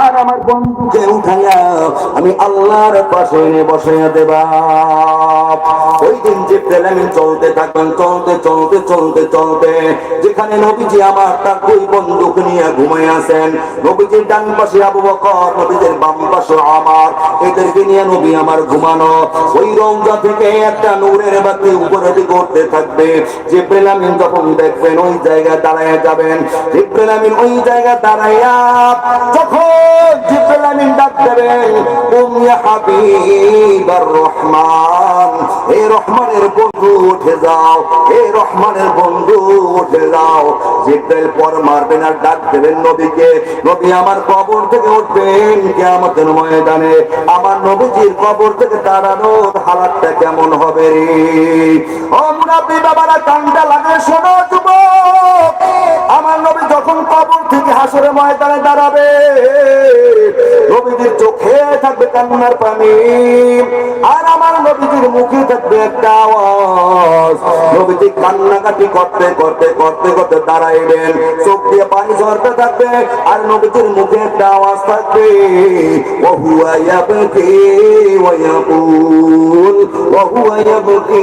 আর আমার বন্ধুকে উঠাইয়া আমি আল্লাহর পাশে বসাইয়া দেবা। ওই দিন যে প্রেলামিন চলতে থাকবেন, চলতে চলতে চলতে চলতে। যেখানে নবীজি আমার তার দুই বন্দুক নিয়ে ঘুমাই আছেন। নবীজির ডান পাশে আবু বকর, নবীজির বাম পাশে আমার। এদেরকে নিয়ে নবী আমার ঘুমানো। ওই রমজা থেকে একটা নূরের বাতি উপরে দিকে থাকবে। যে প্রেলামিন যখন দেখবেন ওই জায়গায় দাঁড়ায় যাবেন যে প্রেলামিন ওই জায়গায় দাঁড়াইয়া যখন জিব্রাইল আমিন ডাক দেবেন হাবিবার রহমান, হে রহমানের বন্ধু উঠে যাও। হে রহমানের বন্ধু উঠে যাও। জিব্রাইল পর মারবেন আর ডাক দেবেন নবীকে। নবী আমার কবর থেকে উঠবেন কিয়ামতের ময়দানে। আমার নবীজির কবর থেকে দাঁড়ানোর হালাতটা কেমন হবে রে? ও মুনাফি বাবারা কান্দা লাগে শোনো যুবক। হাসরে ময়দানে দাঁড়াবে। নবীজির চোখে থাকবে কান্নার পানি। আর আমার নবীজির মুখে থাকবে একটা আওয়াজ। নবীজি কান্নাকাটি করতে করতে করতে করতে দাঁড়াইবেন চোখ দিয়ে পানি ঝরতে থাকবে, আর নবীজির মুখে একটা আওয়াজ থাকবে। ওয়া ইয়াকুল, ওহুয়া ইয়াবকি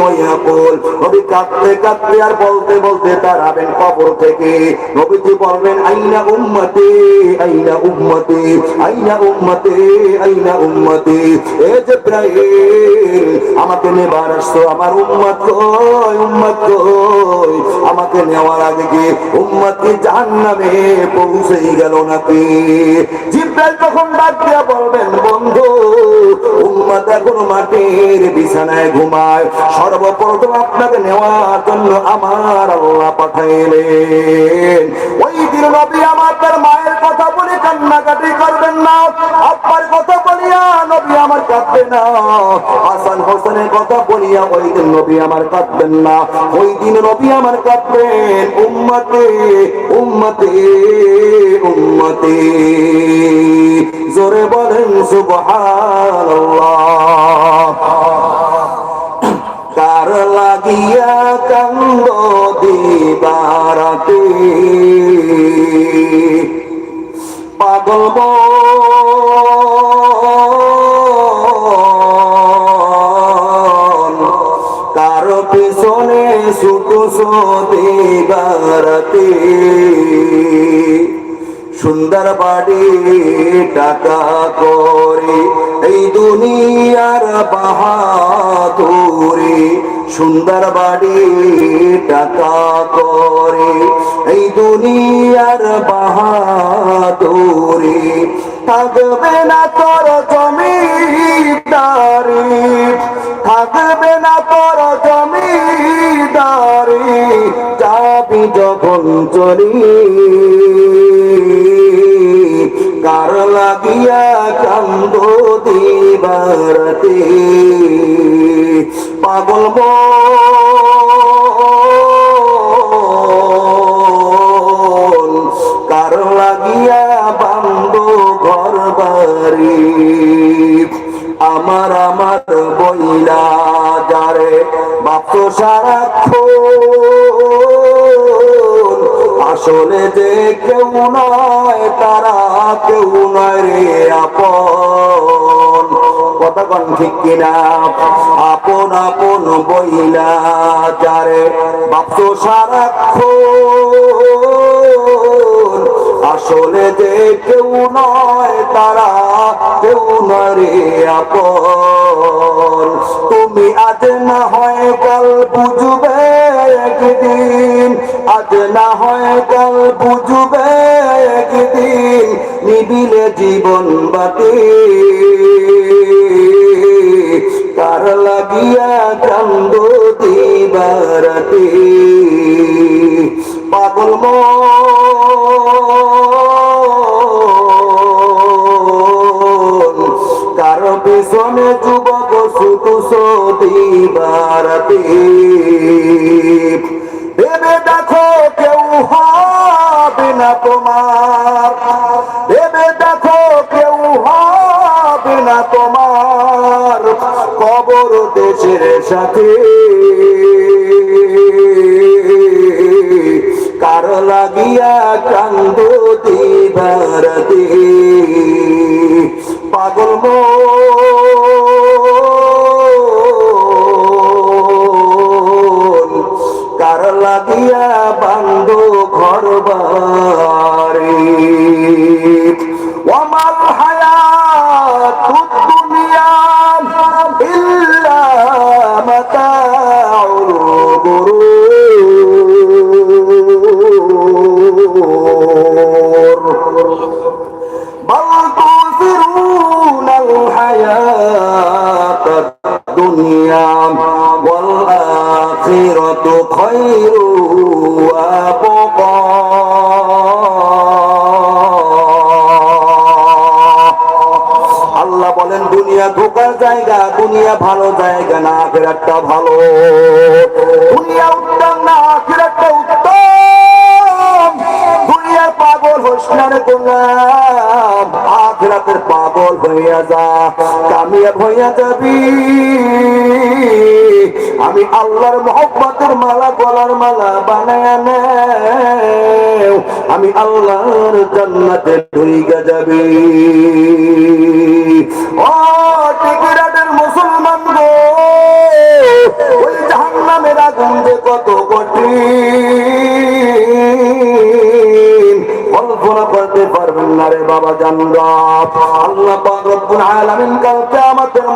ওয়া ইয়াকুল। নবী কাঁদতে কাঁদতে আর বলতে বলতে দাঁড়াবেন কবর থেকে। নবীজি বলবেন আইনা উম্মতি আইনা উম্মতি আইনা উম্মতি আইনা উম্মতি এ জিব্রাইল, আমাকে নেবার আসছো আমার উম্মত কই উম্মত কই? আমাকে নেওয়ার আগে কি উম্মত কি জাহান্নামে পৌঁছেই গেল নাকি? জিব্রাইল তখন ডাক দিয়া বলবেন, বন্ধু, উম্মত এখন মাটির বিছানায় ঘুমায়। সর্বপ্রথম আপনাকে নেওয়ার জন্য আমার আল্লাহ পাঠাইলেন। ওই নবী মায়ের কথা বলে কান্নাকাটি করবেন না। কথা বলিয়া নবী আমার কাঁদবে না। হাসান হোসেনের কথা বলিয়া ওই দিন নবী আমার কাঁদবেন না। ওই দিন নবী আমার কাঁদবেন, উম্মতে উম্মতে উম্মতে। জোরে বলেন, সুবহানাল্লাহ। কার লাগিয়া কান্দ দিবারাতে পাগল তার পিছনে সুকুস দিবারাতে সুন্দর বাড়ি টাকা করে, এই দুনিয়ার বাহাদুরি সুন্দর বাড়ি টাকা করে, এই দুনিয়ার বাহাদুরি থাকবে না তোর জমিদারি, থাকবে না তোর জমিদারি, যাবি যখন চলি। কার লাগিয়া কান্দ দিবারতে। পাগল কার লাগিয়া বান্দ ঘর বাড়ি। আমার আমার বইলা যারে বাপ সারাক্ষণ আসলে যে কেউ নয়, তারা কেউ নয় রে আপন। কন ঠিক কিনা? আপন আপন বইলা যারে বাপ সারাক্ষণ। আসলে যে কেউ নয়, তারা কেউ নয় রে আপন। তুমি আজ না হয় কাল বুঝবে একদিন আজ না হয় কাল বুঝবে একদিন নিবিলে জীবন বাতি কার লাগিয়া কান্দ দিবারাতি? পাগল কারও পিছনে যুবক শুধু দিবারাতি? ভেবে দেখো কেউ হবে না তোমার। ভেবে দেখো কেউ হবে না তোমার। কবর দেশের সাথে। কার লাগিয়া কান্দ দিবার পাগল মন মাল ভালো জায়গা না আখেরাতটা ভালো। দুনিয়া উত্তম না আখেরাতটা উত্তম। দুনিয়ার পাগল হোস না রে গোলাম আখেরাতের পাগল হইয়া যা, কামিয়াব হইয়া যাবি। আমি আল্লাহর মহব্বতের মালা, গলার মালা বানায় আমি আল্লাহর জান্নাতে ঢুইগা যাবি। কল্পনা করতে পারবেন না রে বাবা জানরা আল্লাহ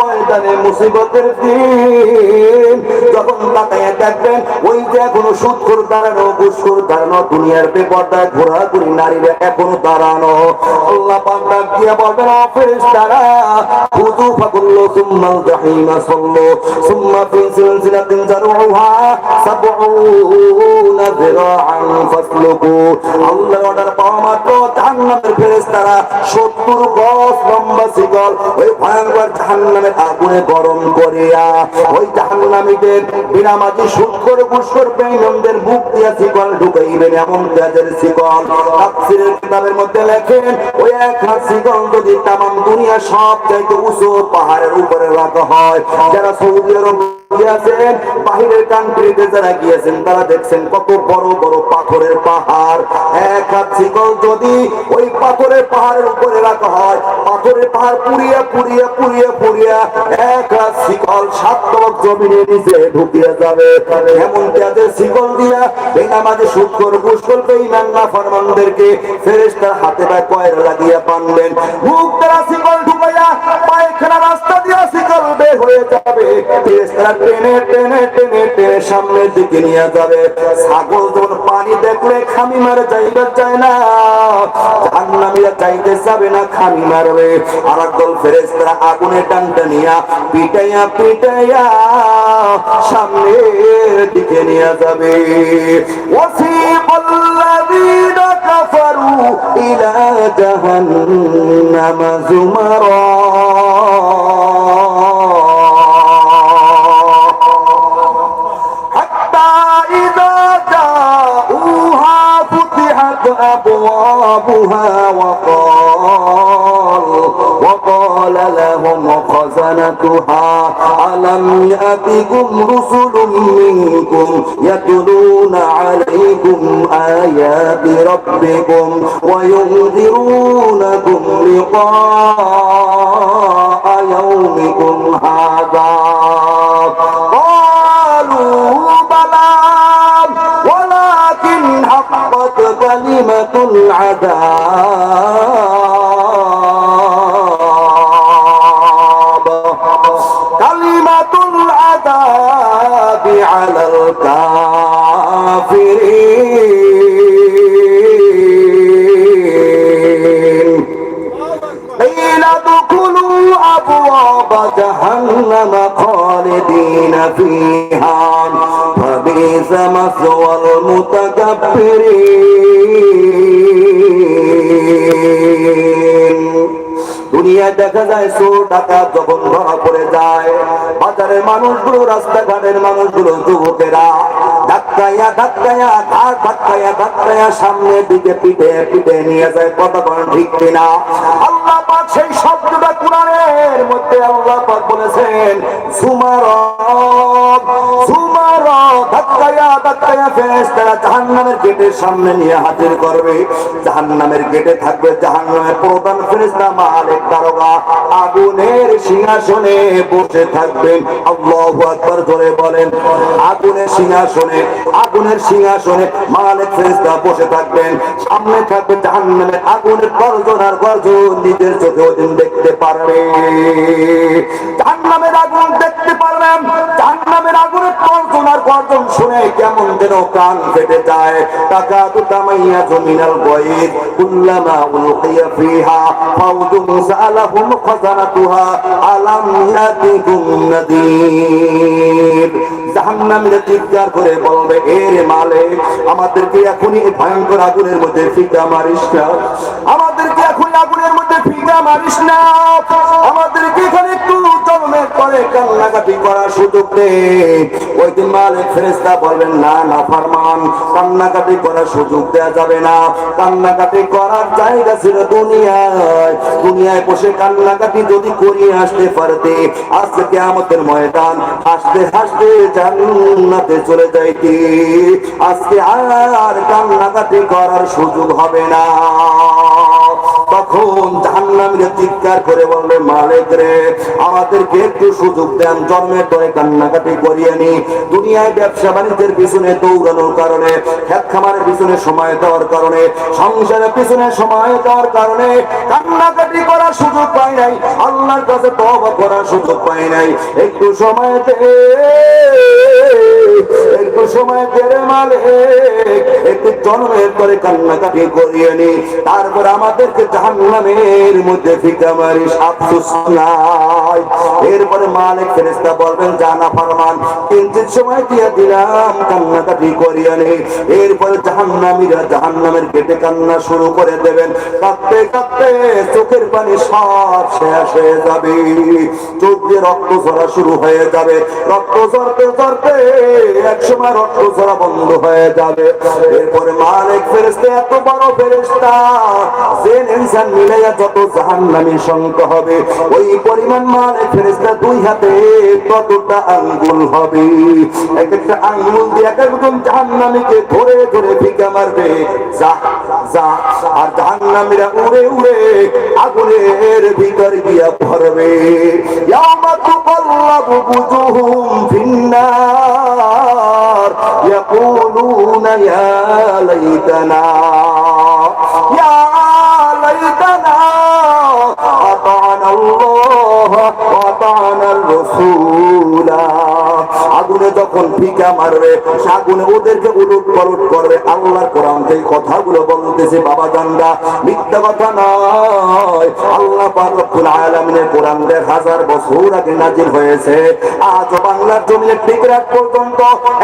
ময়দানে মুসিবতের দিন যখন তাকায় দেখবেন, ওই যে এখনও সুদখোর দাঁড়ানো ঘুষখোর দাঁড়ানো, দুনিয়ার বেপরদায় ঘোরাঘুরি নারীরা এখনও দাঁড়ানো। আল্লাহ জাহান্নামের ফেরেশতারা 70 গজ লম্বা শিকল ওই ভয়ঙ্কর জাহান্নামের আগুনে গরম করিয়া ওই জাহান্নামীদের বিনামাজি দিয়া শিকল ঢুকাইবেন, এমন কাজের শিকল। তাফসীরের কিতাবের মধ্যে লেখেন, ওই এক শিকল যদি দুনিয়া সব চাইতে উঁচু পাহাড়ের উপরে রাখা হয়, যারা সৌদি আরব গিয়েছেন বাহিরের কান্ট্রিতে যারা গিয়েছেন, তারা দেখছেন কত বড় বড় পাথরের পাহাড়। যদি ওই পাথরের পাহাড়ের উপরে রাখা হয়, পাথরের পাহাড় পুড়িয়া পুড়িয়া পুড়িয়া পুড়িয়া এক হাত শিকল সাত তলক জমিনের নিচে ঢুকিয়ে যাবে। এমন তাদের শিকল দিয়া বেনামাজে শুক্র গুসকল বেঈমান না ফরমানদেরকে ফেরেশতার হাতে বা কয়রা লাগিয়া পানবেন মুখ দ্বারা শিকল ঢুকাইয়া পায়খানা রাস্তা দিয়া শিকল বের হয়ে যাবে। ফেরেশতারা টেনে টেনে টেনে টেনে সামনের দিকে নিয়ে যাবে। ছাগল যখন পানি দেখলে খামি মারে যাইবার যায় না, জাহান্নামীরা চাইতে যাবে না খামি মারবে আর একদল ফেরেস্তারা আগুনে টানটা নিয়া পিটাইয়া পিটাইয়া সামনের দিকে নিয়ে যাবে। ওয়াসিবুল্লাযীনা কাফারু ইলা জাহান্নাম জুমারা। ألم يأتكم رسل منكم يتلون عليكم آيات ربكم وينذرونكم لقاء يومكم هذا. قالوا بلى ولكن حقت كلمة العذاب. خالدين فيها فبئس مثوى المتكبرين দুনিয়া দেখা যায় চোর ডাকাত যখন ধরা পড়ে যায় বাজারের মানুষগুলো রাস্তাঘাটের মানুষগুলো যুবকেরা ধাক্কাইয়া ধাক্কাইয়া ঘাট ধাক্কাইয়া ধাক্কাইয়া সামনের দিকে পিঠে পিঠে নিয়ে যায় কতক্ষণ ঠিক কিনা আল্লাহ পাক সেই শব্দটা কোরআনের মধ্যে আল্লাহ পাক বলেছেন সুমার সামনে আগুনের সিংহাসনে বসে থাকবেন। আল্লাহু ধরে বলেন, আগুনের সিংহাসনে আগুনের সিংহাসনে মালিক, ফেরেশতা বসে থাকবেন। সামনে থাকবে জাহান্নামের আগুনের গর্জন, আর গর্জন নিজের চোখে ওদিন দেখতে পারবে। জাহান্নামের আগুন দেখতে পারবেন, জাহান্নামের আগুনের গর্জন, আর গর্জন শুনে কেমন যেন কান ফেটে যায়। টাকা দুটা মাইয়া জমিনাল বইর। কুল্লামা উলকিয়া ফিহা আলাম চিৎকার করে বলবে আমাদেরকে এখনই ভয়ঙ্কর আগুনের মধ্যে ফিকা মারিস আমাদেরকে এখনই আগুনের মধ্যে ফিকা মারিস না। আমাদেরকে এখানে একটু জন্মের পরে কান্নাকাটি করার সুযোগ নেই? ওই দিন মালিক ফেরেস্তা বলবেন, না না, ফারমান, কান্নাকাটি করার সুযোগ দেওয়া যাবে না। কান্নাকাটি করার জায়গা ছিল দুনিয়ায়। দুনিয়ায় বসে কান্নাকাটি যদি করিয়ে আসতে পারতে আজকে কেয়ামতের ময়দান, হাসতে হাসতে জান্নাতে চলে যাইতে। আজকে আর কান্নাকাটি করার সুযোগ হবে না। তখন চিৎকার করে মালিক রে, আমাদেরকে একটু সুযোগ দেন জন্মের পরে কান্নাকাটি করিয়ে নি। দুনিয়ায় ব্যবসা বাণিজ্যের পিছনে দৌড়ানোর কারণে খামারের পিছনে সময় দেওয়ার কারণে, সংসারের পিছনে সময় দেওয়ার কারণে কান্নাকাটি করার সুযোগ পাই নাই। আল্লাহর কাছে তবা করার সুযোগ পাই নাই। একটু সময় দে, একটু সময় মালিক, একটু জন্মের পরে কান্নাকাটি করিয়ে নি। তারপর আমাদেরকে জাহান্নামের মধ্যে নাই। এরপরে মালিক ফেরেস্তা বলবেন জানা ফরমান কিঞ্চিত সময় দিয়ে দিলাম, কান্নাকাটি করিয়ে নি। এরপরে জাহান্নামীরা জাহান্নামের কান্না শুরু করে দেবেন। কাঁদতে কাঁদতে চোখের পানি সব শেষ হয়ে যাবে। চোখ দিয়ে রক্ত ঝরা শুরু হয়ে যাবে। রক্ত ঝরতে ঝরতে রক্ত ঝরা বন্ধ হয়ে যাবে। এরপরে মালিক ফেরেস্তা এত বড় ফেরেস্তা যে ইনসান যত জাহান্নামী সংখ্যা হবে। ওই পরিমাণ মালিক ফেরেস্তা দুই হাতে ততটা আঙ্গুল হবে? এক একটা আঙ্গুল দিয়ে এক একজন জাহান্নামীকে ধরে ধরে ভিকা মারবে। যা যা, আর জাহান্নামীরা উড়ে উড়ে আগুনের ভিতর দিয়া ভরবে ইয়ামা তুকাল্লাবু বুজুহুম ফিন্নার। ইয়াকুলুনা ইয়া লাইতানা। রাসূলা আগুনে যখন ফিকা মারবে, আগুনে ওদেরকে উলট পালট করবে, আল্লাহর কোরআন থেকে কথাগুলো বলতেছে, বাবা জানরা, মিথ্যা কথা নয়। আল্লাহ পাক রব্বুল কোরআন হাজার বছর আগে নাজিল হয়েছে। আজ বাংলার জমিনে ঠিক রাত পর্যন্ত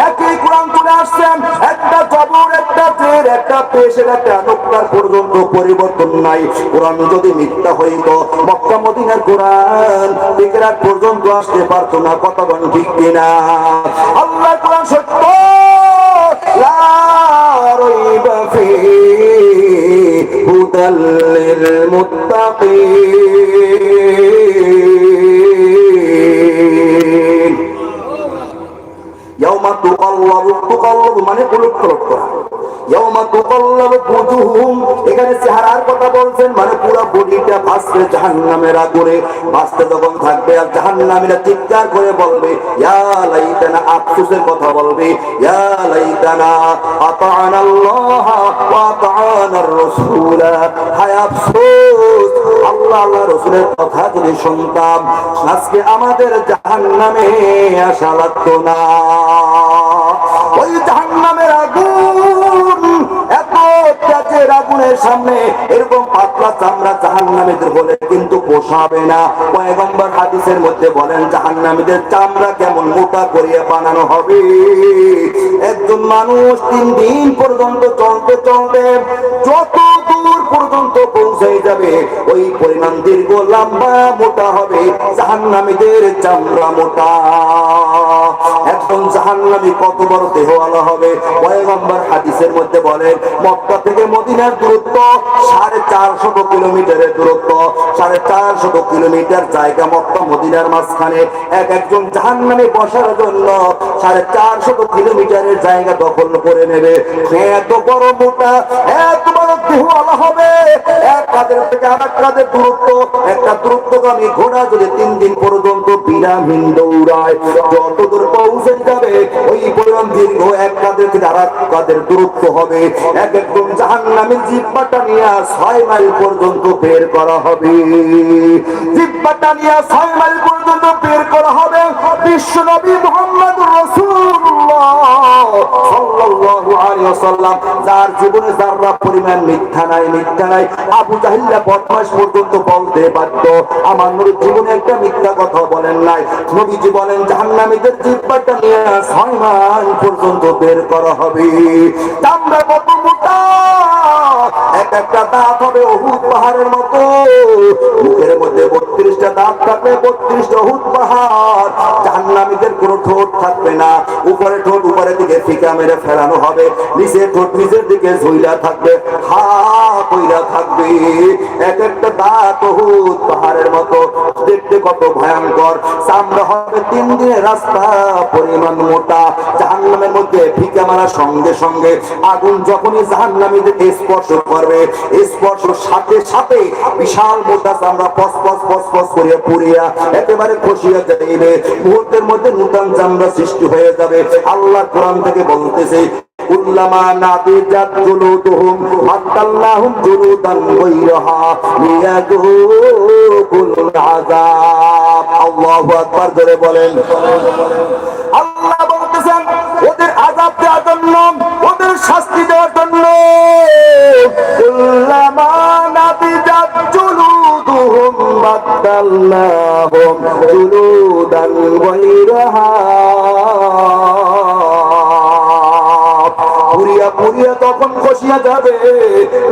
একই কোরআন তুলে আসছেন। একটা জবর একটা জের একটা পেশের একটা নোক্তার পর্যন্ত পরিবর্তন নাই। কোরআন যদি মিথ্যা হইতো, মক্কা মদিনার কোরআন ঠিক রাত পর্যন্ত আসতে পারতো না, কতক্ষণ ঠিক কিনা? আল্লাহ কোরআন সত্য। হুদাল লিলমুত্তাকিন মানে মানে পুরো বডিটা ভাসবে জাহান্নামের আগুনে। ভাসতে যখন থাকবে আর জাহান্নামীরা চিৎকার করে বলবে, ইয়া লাইতানা, আফসোসের কথা বলবে, ইয়া লাইতানা আতা'না ওয়া আতা'না আর-রাসূল হায় আফসোস, আল্লাহ আল্লাহ রাসূলের কথা যদি শুনতাম, আজকে আমাদের জাহান্নামে আসা লাগতো না। ওই জাহান্নামের পেঁচের আগুনের সামনে এরকম পাতলা চামড়া জাহান্নামীদের বলে কিন্তু পোষাবে না। পয়গম্বর হাদিসের মধ্যে বলেন, জাহান্নামীদের চামড়া কেমন মোটা করিয়ে বানানো হবে? একজন মানুষ তিন দিন পর্যন্ত চলতে চলতে যত দূর পর্যন্ত পৌঁছে যাবে, ওই পরিমাণ দীর্ঘ, লম্বা, মোটা হবে। জাহান্নামীদের চামড়া মোটা। একজন জাহান্নামী কত বড় দেহওয়ালা হবে? পয়গম্বর হাদিসের মধ্যে বলেন, মক্কা থেকে মদিনার দূরত্ব সাড়ে চারশত কিলোমিটারের দূরত্ব, সাড়ে চারশত কিলোমিটার জায়গা মক্কা মদিনার মাঝখানে। এক একজন জাহান নামে বসার জন্য সাড়ে চারশত কিলোমিটারের জায়গা দখল করে নেবে। সে এত বড় মোটা, এত বড় দেহওয়ালা হবে। এক কাদের থেকে আর এক কাদের দূরত্ব। একটা দূরত্বগামী ঘোড়া যদি তিন দিন পর্যন্ত বিরামহীন দৌড়ায় পৌঁছে যাবে, ওই পরিমাণ দীর্ঘ এক কাদের থেকে আর এক কাদের দূরত্ব হবে। এক নামের জিব্বাটা নিয়ে ছয় মাইল পর্যন্ত বের করা হবে। জিব্বাটা নিয়ে ছয় মাইল পর্যন্ত বের করা হবে। বিশ্ব নবী মোহাম্মদ যার জীবনে যাররা পরিমাণ মিথ্যা নাই মিথ্যা নাই, আবু জাহিল্লা বদমাস পর্যন্ত বলতে পারত আমার নবীর জীবনে একটা মিথ্যা কথা বলেন নাই। নবীজি বলেন, জাহান্নামীদের জিব্বাটা নিয়ে ছয় মাইল পর্যন্ত বের করা হবে। চামড়া কত এক হবে অহুদ পাহাড়ের মুখের মধ্যে বত্রিশটা দাঁত থাকবে, বত্রিশটা অহুদ পাহাড়। ঠোঁট থাকবে না। উপরে ঠোঁট, উপরের দিকে ফিকা মেরে হবে। নিচে ঠোঁট, নিচের দিকে ঝুইলা থাকবে। হা থাকবে। এক একটা দাঁত অহুদ পাহাড়ের মতো। দেখতে কত ভয়ঙ্কর। চামড়া হবে তিন দিনের রাস্তা, পরিমাণ মোটা। জাহান্নামের মধ্যে ফিকা মারার সঙ্গে সঙ্গে আগুন যখনই জাহান্নামীদের স্পর্শ করবে, স্পর্শ সাথে সাথে বিশাল মোটা চামড়া পস পস পস পস করিয়া পুড়িয়া একেবারে খসিয়া যাইবে। মুহূর্তের মধ্যে নূতন চামড়া সৃষ্টি হয়ে যাবে। আল্লাহ কোরআন থেকে বলতেছে ওদের আযাব দেওয়ার জন্য, ওদের শাস্তি দেওয়ার জন্য জুলুদুহুম বাদদাল্লাহুম জুলুদান তখন খসিয়া যাবে।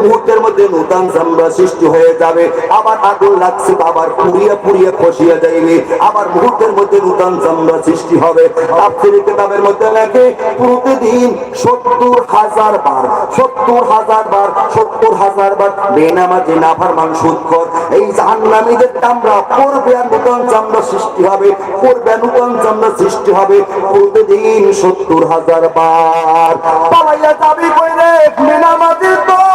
মুহূর্তের মধ্যে নূতন চামড়া সৃষ্টি হয়ে যাবে। আবার আগুন লাগছে আবার পুরিয়া পুরিয়া খসিয়া যাইবে। আবার মুহূর্তের মধ্যে নূতন চামড়া সৃষ্টি হবে। তাফসীর কিতাবের মধ্যে লেখে প্রতিদিন সত্তর হাজার বার, সত্তর হাজার বার, সত্তর হাজার বার বেনামাজি নাফরমান সুদখোর এই জাহান্নামীদের চামড়া পড়বে আর নূতন চামড়া সৃষ্টি হবে পড়বে নূতন চামড়া সৃষ্টি হবে প্রতিদিন সত্তর হাজার বার। পালাইয়া যাবি কইরে? বেনামাজির দল।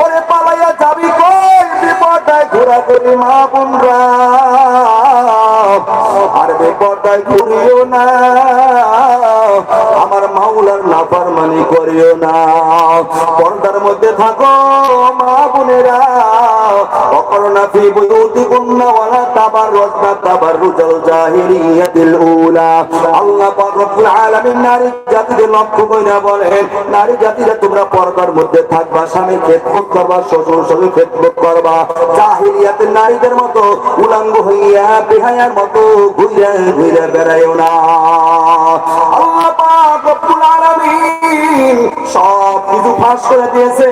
ওরে না। আমার মাওলার নাফরমানি করিও না। পর্দার মধ্যে থাকো মা বোনেরা। অকরণা ফি বুয়ুতিকুন্না ওয়ালা উলা। আল্লাহ পাক রব্বুল আলামিন নারী জাতিরা তোমরা পর্দার মধ্যে থাকবা করবা, শ্বশুর নারীদের মতো উলাঙ্গ হইয়া, বেহায়ার মতো ঘুরে ঘুরে বেড়াইও না। আল্লাহ পাক রব্বুল সব কিছু ফাঁস করে দিয়েছে।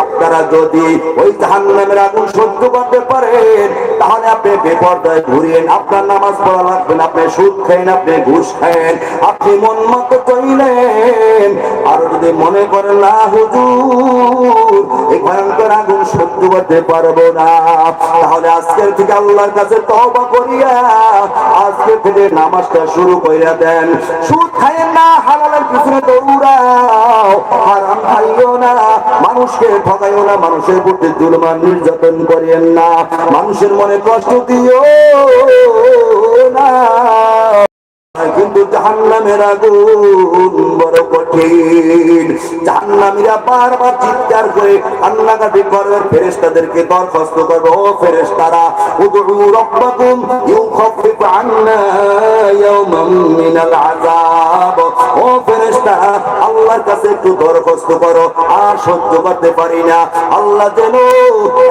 আপনারা যদি ওই জাহান্নামের আগুন সহ্য করতে পারেন, তাহলে আপনি বেপরদায় ঘুরিয়েন। আপনার নামাজ পড়া লাগবে না, আপনি সুদ খাইন আপনি ঘুষ খাইন আপনি মন মতো চইলেন। আর যদি মনে করেন, না, হুজুর, এই ভয়ঙ্কর আগুন সহ্য করতে পারব না, তাহলে আজকের থেকে আল্লাহর কাছে তওবা করিয়া আজকে থেকে নামাজটা শুরু করিয়া দেন। সুদ খাইয়েন না, হালালের পিছনে দৌড়াও। হারাম খাইও না, মানুষকে ঠকাইও না মানুষের প্রতি জুলমান নির্যাতন করিয়েন না। মানুষের মনে কষ্ট দিও না। কিন্তু জাহান্নামের আগুন বড় কঠিন। জাহান্নামীরা বারবার চিৎকার করে করবে ফেরেশতাদেরকে দরখাস্ত করবে, ও মিনাল আযাব। ও আল্লাহর কাছে একটু দরখাস্ত করো, আর সহ্য করতে পারি না। আল্লাহ যেন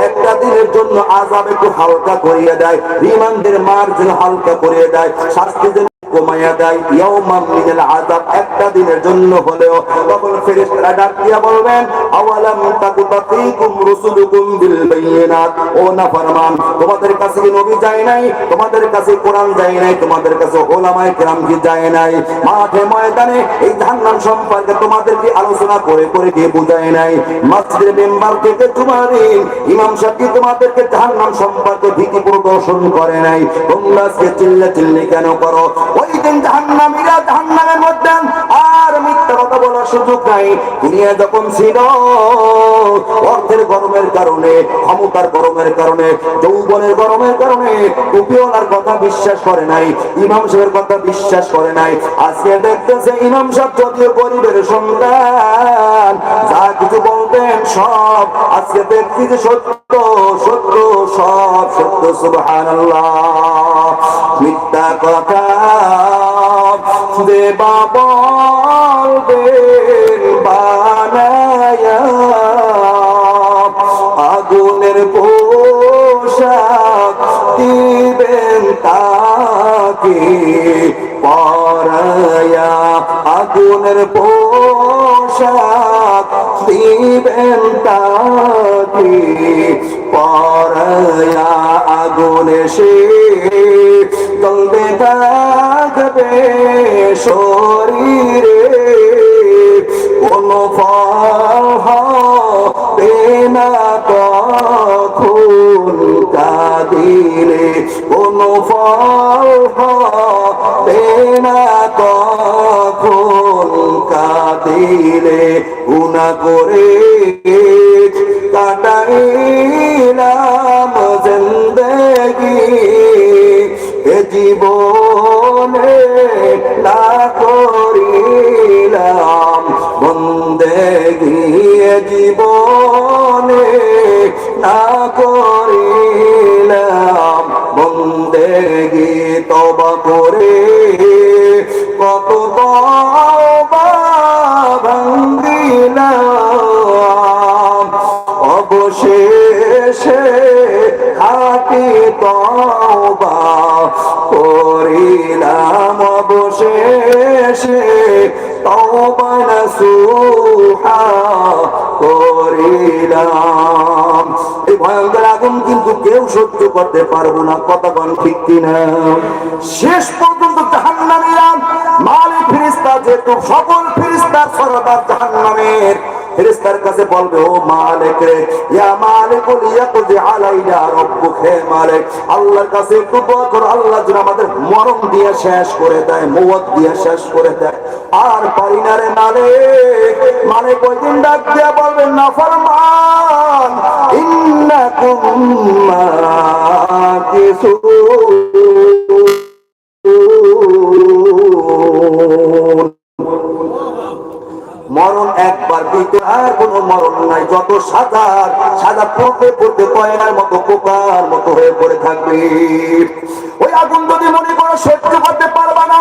একটা দিনের জন্য আযাব একটু হালকা করিয়ে দেয়, রিমান্ডের মার যেন হালকা করিয়ে দেয়, শাস্তি যেন কমাইয়া দেয় ইয়াউমাম মিনাল আযাব, একটা দিনের জন্য হলেও তখন ফেরেশতারা ডাক দিয়া বলবেন, আওয়ালাম তাকুতাফিকুম রুসুলুকুম বিল বাইয়িনাত। ও নাফরমান, তোমাদের কাছে কি নবী যায় নাই? তোমাদের কাছে কোরআন যায় নাই? তোমাদের কাছে ওলামায়ে কেরাম কি যায় নাই? মাঠে ময়দানে এই জাহান্নাম সম্পর্কে তোমাদেরকে আলোচনা করে করে দিয়ে বুঝায় নাই? মসজিদের মেম্বার থেকে তোমার ইমাম সাহেব কি তোমাদেরকে জাহান্নাম সম্পর্কে ভীতি প্রদর্শন করে নাই? তোমরা আজকে চিল্লা চিল্লি কেন করো? ওই দিন জাহান্নামীরা জাহান্নামের মধ্যে আর মিথ্যা কথা বলার সুযোগ নাই। দুনিয়া যখন ছিল অর্থের গরমের কারণে, ক্ষমতার গরমের কারণে, যৌবনের গরমের কারণে টুপিওয়ালার কথা বিশ্বাস করে নাই, ইমাম সাহেবের কথা বিশ্বাস করে নাই। আজকে দেখতেছে ইমাম সাহেব যদিও গরিবের সন্তান, যা কিছু বলতেন সব আজকে দেখছি যে সত্য। সত্য সব সত্য সুবহানাল্লাহ। মিথ্যা কথা দেবা বলবেন বানায়া, আগুনের পোশাক দিবেন তাকে পরায়া, আগুনের পোশাক পরায়া আগুনে সে চলবে থাকবে শরীরে। কোন ফল হবে না তখন কাদিলে। কোন ফল হবে না তখন কাদিলে। গুণা করে জীবনে নসুহা করিলাম। এই ভয়ঙ্কর আগুন কিন্তু কেউ সহ্য করতে পারব না কতক্ষণ ঠিক কিনা? শেষ পর্যন্ত জাহান্নামীরা মালিক ফিরিস্তা যেহেতু সকল ফিরিস্তার সরদার জাহান্নামের ফেরেশতার কাছে বলবে, ও মালিক রে, ইয়া মালিক আলাইনা মালিক, আল্লাহর কাছে একটু দোয়া করো, আল্লাহ যেন আমাদের মরণ দিয়ে শেষ করে দেয় মওত দিয়ে শেষ করে দেয়। আর পারি না রে মালিক মালিক ওই দিন ডাক দিয়া বলবেন না ফরমান, ইন্নাকুম দিতে আর কোনো মরণ নাই। যত সাদা সাদা পড়তে পড়তে কয়নার মতো পোকার মতো হয়ে পড়ে থাকবে। ওই আগুন যদি মনে করো সহ্য করতে পারবা না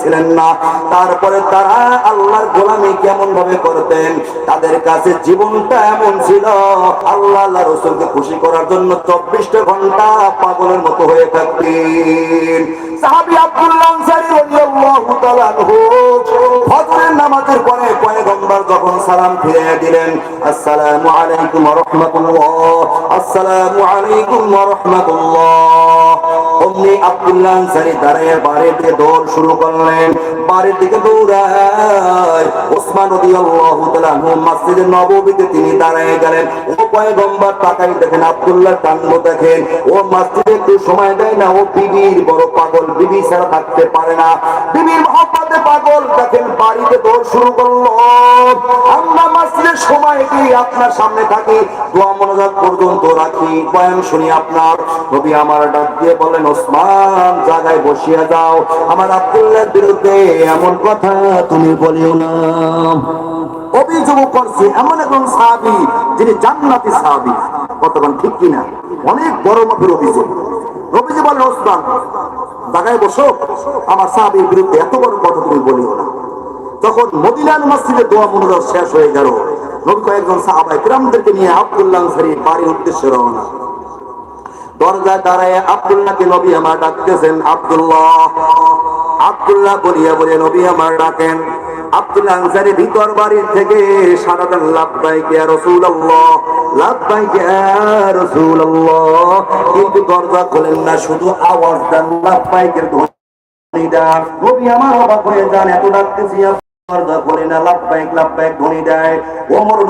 ছিলেন না। তারপরে তারা আল্লাহর গোলামি কেমন ভাবে করতেন? তাদের কাছে জীবনটা এমন ছিল, আল্লাহ আল্লাহ রসুলকে খুশি করার জন্য চব্বিশটা ঘণ্টা পাগলের মতো হয়ে থাকতেন। সাহাবি আব্দুল্লাহ আনসারী রাদিয়াল্লাহু তাআলা আনহু ফজরের নামাজের পরে পয়গম্বর যখন সালাম ফিরিয়ে দিলেন, আসসালামু আলাইকুম ওয়া রাহমাতুল্লাহ, আসসালামু আলাইকুম ওয়া রাহমাতুল্লাহ। অমনি আব্দুল্লাহ আনসারী দাঁড়িয়ে বাড়ির দিকে দৌড় শুরু করলেন। বাড়ির দিকে দৌড়ায় ওসমান রাদিয়াল্লাহু তাআলা আনহু মসজিদের নববীতে তিনি দাঁড়িয়ে গেলেন। ও পয়গম্বর তাকাই দেখেন, আব্দুল্লাহ কান্ড দেখেন। ও মসজিদে একটু সময় দেয় না, ও বিবির বড় পাগল। বিবি ছাড়া থাকতে পারে না। বিবির মহব্বতে পাগল। দেখেন বাড়িতে দৌড় শুরু করল। আমরা মসজিদের সময় কি আপনার সামনে থাকি, দোয়া মনোযোগ পর্যন্ত রাখি। বয়ান শুনি আপনার। নবী আমার ডাক দিয়ে বলেন ওসমান, জায়গায় বসিয়ে যাও। আমার আব্দুল্লাহর বিরুদ্ধে এমন কথা তুমি বলিও না। অভিযোগ করছে, এমন একজন সাহাবি, যিনি জান্নাতি সাহাবি। কতক্ষণ ঠিক কিনা? অনেক বড় মাপের অভিযোগ। নবীজি বলেন ওসমান, জায়গায় বসো। আমার সাহাবির বিরুদ্ধে এত বড় কথা তুমি বলিও না। তখন মদিনার মসজিদে দোয়া মনোরথ শেষ হয়ে গেল, নবী কয়েকজন সাহাবাই নিয়ে আব্দুল্লাহ আনসারী বাড়ির উদ্দেশ্যে রওনা। দরজায় দাঁড়ায় আব্দুল্লাহকে নবী আমার ডাকতেছেন, আব্দুল্লাহ। আব্দুল্লাহ বলিয়া বলে নবী আমার ডাকেন। আব্দুল্লাহ না দেয়।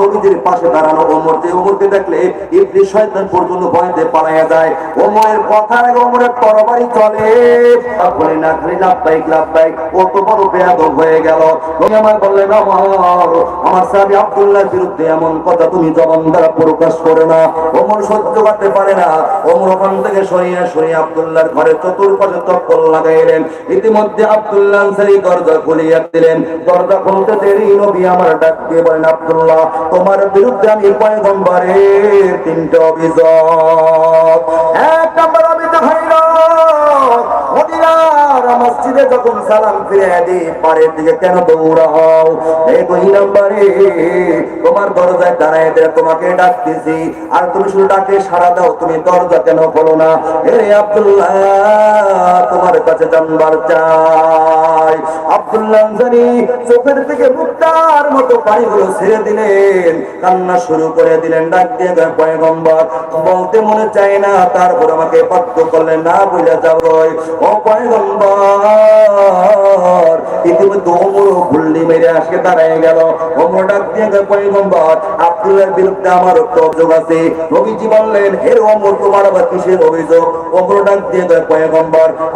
নবীদের পাশে দাঁড়ানো দেখলে শয়তান পর্যন্ত ভয়তে পালায়া যায়। ওমরের তরবারি চলে। না খালি কত বড় বেয়াদব হয়ে গেল। তুমি আমার আমার বিরুদ্ধে এমন কথা তুমি জবান দ্বারা প্রকাশ করে না। ওমর সহ্য করতে পারে না। ওমর ওখান থেকে সরিয়ে সরিয়ে আব্দুল্লাহর ঘরে চতুর্পাশে চপ্পল লাগাইলেন। ইতিমধ্যে আব্দুল্লাহ আনসারী দরজা খুলিয়া দিলেন। দরজা খুলতে দেরি, নবী আমার ডাক দিয়ে বলেন, আব্দুল্লাহ, তোমার বিরুদ্ধে আমি পয়গম্বরের তিনটে অভিযোগ। এক নম্বর অভিযোগ হইল মসজিদে যখন সালাম ফিরে দিকে কেন দৌড়াও? তোমার দরজায় দাঁড়ায় তোমাকে ডাকতেছি। আর তুমি শুধু ডাকে সারা দাও, তুমি দরজা কেন না? হে আব্দুল্লাহ, তোমার কাছে জানবার চাই। আব্দুল্লাহ জানি চোখের থেকে মুক্তার মতো ছেড়ে দিলেন, কান্না শুরু করে দিলেন, ডাক দিয়ে পয়গম্বর, বলতে মনে চায় না, তারপর আমাকে বাধ্য করলেন, না বুঝা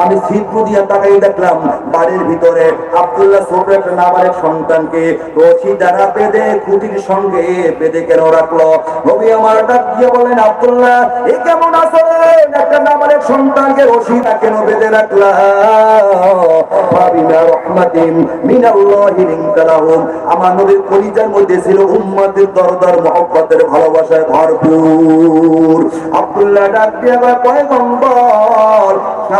আমি ছিদ্র দিয়ে তাকাই দেখলাম, বাড়ির ভিতরে আব্দুল্লাহ ছোট একটা নাবালেক সন্তানকে রশি দ্বারা বেঁধে খুঁটির সঙ্গে বেঁধে কেন রাখল? নবী আমার ডাক দিয়ে বলেন আব্দুল্লাহ, এ কেমন আচরণ? একটা নাবালেক সন্তানকে রশিটা কেন বেঁধে আমার মধ্যে ছিল দরদার, মহব্বতের ভালোবাসায় ভরপুর। আব্দুল্লাহ পয়গম্বর,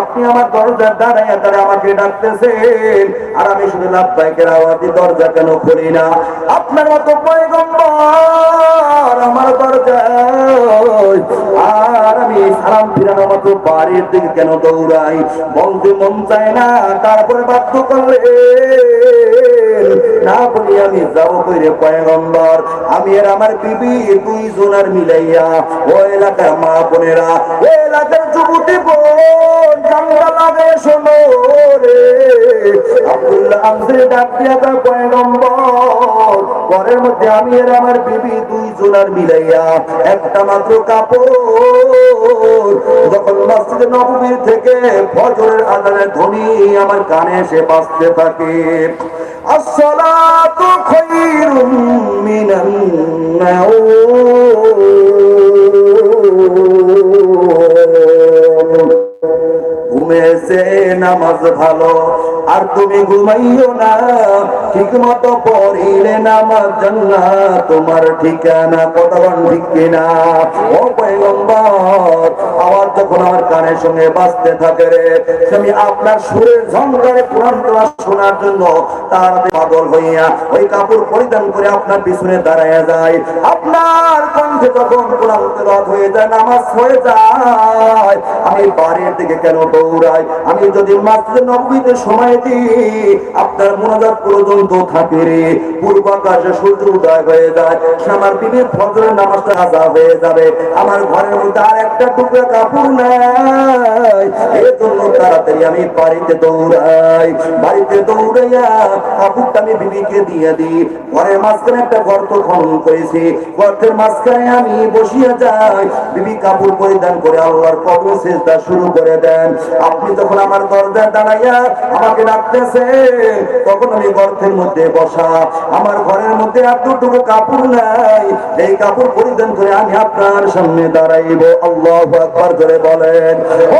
আপনি আমার দরজার দাঁড়াইয়া তারা আমাকে ডাকতেছেন। আর আমি শুধু দরজা কেন খুলি না? আপনার মতো পয়গম্বর আমার দরজায়। আর আমি সালাম ফিরানোর মতো বাড়ির দিকে কেন দৌড়াই বলতে মন চায় না, তারপরে বাধ্য করলে না বলি আমি যাব কইরে পয়গম্বর, আমি আর আমার বিবি দুই জোনার মিলাইয়া, ও এলাকার মা বোনেরা, ও এলাকার যুবতী বোন লাগে আব্দুল্লাহ ডাক দিয়া পয়গম্বর, ঘরের মধ্যে আমি আর আমার বিবি দুই জোনার মিলাইয়া, একটা মাত্র কাপড়। যখন মসজিদে নববীর থেকে ফজরের আজানের ধ্বনি আমার কানে এসে বাঁচতে থাকে। ঘুমেছে নামাজ ভালো আর তুমি ঘুমাইও না, ঠিক মতো পড়িলে নামাজ জান্না তোমার ঠিকানা কতক্ষণ ঠিক কিনা? ও পয়গম্বর আওয়াজ যখন আমার কানের সঙ্গে বাজতে থাকে রে, আমি আপনার সুরের ঝঙ্কারে কোরআন ক্লাস শোনার জন্য তার পাগল হইয়া ওই কাপড় পরিধান করে আপনার পিছনে দাঁড়ায় যায়। আপনার কণ্ঠে যখন কোরআন তেলাওয়াত হয়ে যায়, নামাজ হয়ে যায়, আমি বাড়ির দিকে কেন দৌড়াই? আমি যদি মাত্র নব্বইতে সময় দিই আপনার মনোজাত পর্যন্ত থাকে রে। পূর্ব আকাশে সূর্য উদয় হয়ে যায় আমার বিবির ফজরের নামাজটা আজা হয়ে যাবে। আমার ঘরের মধ্যে আর একটা টুকরা কাপড় নাই। এই জন্য তাড়াতাড়ি আমি বাড়িতে দৌড়াই। বাড়িতে দৌড়াইয়া কাপড়টা আমি বিবিকে দিয়ে দিই। ঘরের মাঝখানে একটা গর্ত খনন করেছি। গর্তের মাঝখানে আমি বসিয়া যাই। বিবি কাপড় পরিধান করে আল্লাহর কবর সেজদা শুরু করে দেন। আপনি যখন আমার দরজায় দাঁড়াইয়া আমাকে ডাকতেছে, তখন আমি গর্তের মধ্যে বসা। আমার ঘরের মধ্যে এতটুকু কাপড় নাই। এই কাপড় পরিধান করে আমি আপনার সামনে দাঁড়াইব। আল্লাহ আকবার করে বলেন। ও